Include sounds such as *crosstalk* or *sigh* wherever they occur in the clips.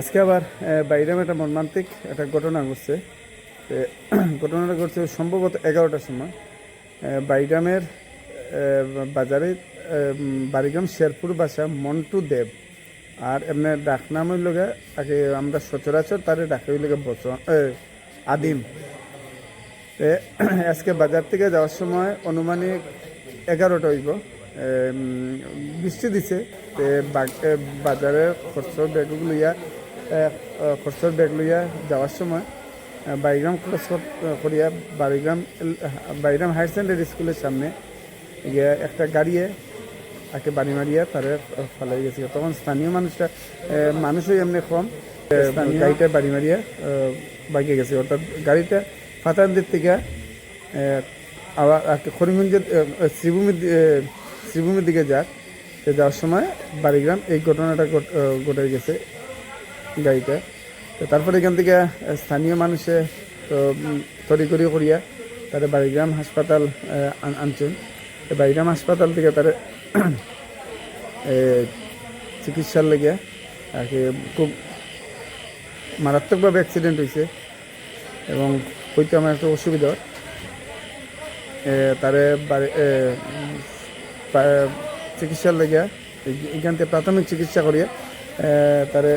আজকে আবার বাইরাম একটা মর্মান্তিক একটা ঘটনা ঘটছে। *clears throat* ঘটনাটা ঘটছে সম্ভবত এগারোটার সময়। বাইরামের বাজারে বাড়িগ্রাম শেরপুর বাসা মন্টু দেব। আর এমনি ডাকনাম হইল আগে আমরা সচরাচর তারে ডাকা হইল বচন আদিম। *clears throat* আজকে বাজার থেকে যাওয়ার সময় অনুমানিক এগারোটা হইব। বৃষ্টি দিছে। তে বাগ- এ, বাজারে খরচর ব্যাগ লইয়া যাওয়ার সময় বাইগ্রাম ক্রস করিয়া বাড়িগ্রাম বাইগ্রাম হায়ার সেকেন্ডারি স্কুলের সামনে গিয়া একটা গাড়িয়ে তাকে বাড়ি মারিয়া তারে ফালাই গেছে। তখন স্থানীয় মানুষটা মানুষই এমনি কম গাড়িটা বাড়ি মারিয়া বাইকে গেছে। অর্থাৎ গাড়িটা ফাতানদের থেকে আবার এ, শ্রীভূমির শ্রীভূমির দিকে যাক যাওয়ার সময় বাড়িগ্রাম এই ঘটনাটা ঘট- ঘটে গেছে। গাড়িটা তো তারপরে এখান থেকে স্থানীয় মানুষে, তো তড়িঘড়ি করিয়া তারা বাড়িগ্রাম হাসপাতাল আন- আনছেন বাড়িগ্রাম হাসপাতাল থেকে তারা চিকিৎসার লেগে আর কি খুব মারাত্মকভাবে অ্যাক্সিডেন্ট হয়েছে এবং হইতে আমার একটা অসুবিধা। তারে চিকিৎসার লেগে এখান থেকে প্রাথমিক চিকিৎসা করিয়া তারে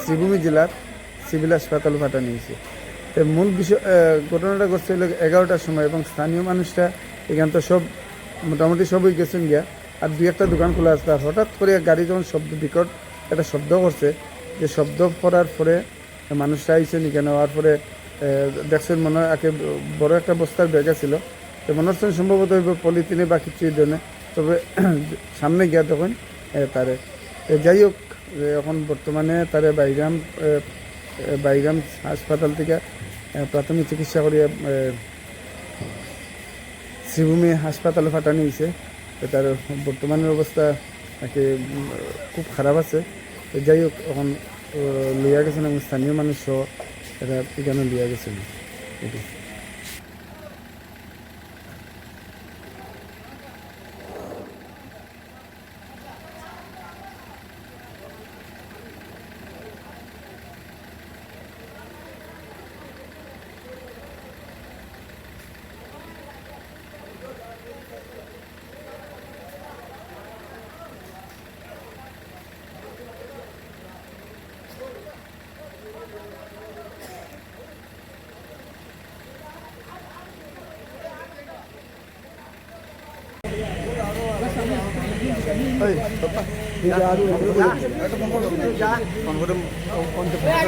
শ্রীভূমি জেলার সিভিল হাসপাতাল পাঠানো হয়েছে তো মূল বিষয় ঘটনাটা ঘটছে হলো এগারোটার সময় এবং স্থানীয় মানুষরা এখান তো সব, মোটামুটি সবই গেছেন গিয়া, আর দুই একটা দোকান খোলা আর হঠাৎ করে গাড়ি যখন শব্দ, বিকট একটা শব্দ করছে, যে শব্দ করার পরে মানুষরা আইসেন এখানে, হওয়ার পরে দেখছেন মনে হয় একে বড় একটা বস্তার ব্যাগ ছিল তো মনে হচ্ছেন সম্ভবত পলিথিনে বা কিছু জন্য। তবে *clears throat* সামনে গিয়া তখন তারে। যাই হোক যে এখন বর্তমানে তারে এ, বাইরাম হাসপাতাল থেকে প্রাথমিক চিকিৎসা করিয়া এ, শ্রীভূমি হাসপাতালে পাঠানো হয়েছে। তার বর্তমানের অবস্থা নাকি খুব খারাপ আছে। তো যাই হোক এখন ও, লইয়া গেছেন এবং স্থানীয় মানুষ সহ এটা এখানে লইয়া গেছেন। এটি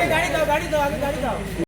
গাড়ি দাও গাড়ি দাও আগে গাড়ি দাও